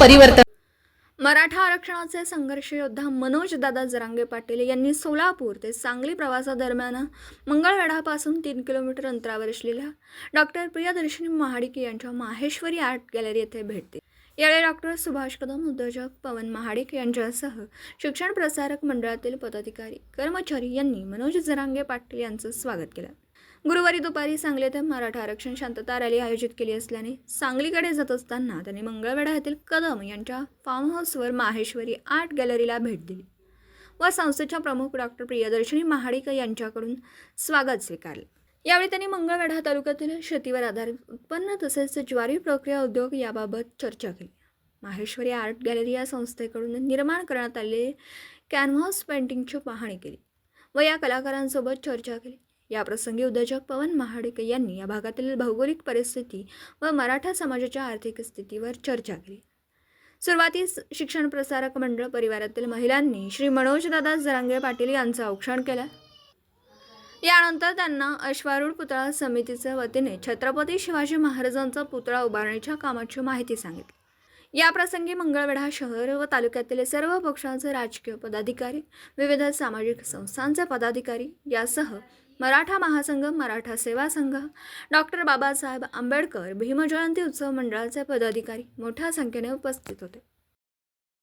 परिवर्तन. मराठा आरक्षणाचे संघर्ष योद्धा मनोज दादा जरांगे पाटील यांनी सोलापूर ते सांगली प्रवासादरम्यान मंगळवेढापासून तीन किलोमीटर अंतरावर असलेल्या डॉक्टर प्रियदर्शनी महाडिक यांच्या माहेश्वरी आर्ट गॅलरी येथे भेट दिली. यावेळी डॉक्टर सुभाष कदम उद्योजक पवन महाडिक यांच्यासह शिक्षण प्रसारक मंडळातील पदाधिकारी कर्मचारी यांनी मनोज जरांगे पाटील यांचं स्वागत केलं. गुरुवारी दुपारी सांगली येथे मराठा आरक्षण शांतता रॅली आयोजित केली असल्याने सांगलीकडे जात असताना त्यांनी मंगळवेढा येथील कदम यांच्या फार्म हाऊसवर माहेश्वरी आर्ट गॅलरीला भेट दिली व संस्थेच्या प्रमुख डॉक्टर प्रियदर्शनी महाडिक यांच्याकडून स्वागत स्वीकारले. यावेळी त्यांनी मंगळवेढा तालुक्यातील शेतीवर आधारित उत्पन्न तसेच ज्वारी प्रक्रिया उद्योग याबाबत चर्चा केली. माहेश्वरी आर्ट गॅलरी या संस्थेकडून निर्माण करण्यात आलेले कॅनव्हास पेंटिंगची पाहणी केली व या कलाकारांसोबत चर्चा केली. याप्रसंगी उद्योजक पवन महाडिक यांनी या भागातील भौगोलिक परिस्थिती व मराठा समाजाच्या आर्थिक स्थितीवर चर्चा केली. सुरुवातीस शिक्षण प्रसारक मंडळ परिवारातील महिलांनी श्री मनोजदादा जरांगे पाटील यांचं औक्षण केलं. यानंतर त्यांना अश्वारूढ पुतळा समितीच्या वतीने छत्रपती शिवाजी महाराजांचा पुतळा उभारण्याच्या कामाची माहिती सांगितली. याप्रसंगी मंगळवेढा शहर व तालुक्यातील सर्व पक्षांचे राजकीय पदाधिकारी विविध सामाजिक संस्थांचे पदाधिकारी यासह मराठा महासंघ मराठा सेवा संघ डॉक्टर बाबासाहेब आंबेडकर भीमजयंती उत्सव मंडळाचे पदाधिकारी मोठ्या संख्येने उपस्थित होते.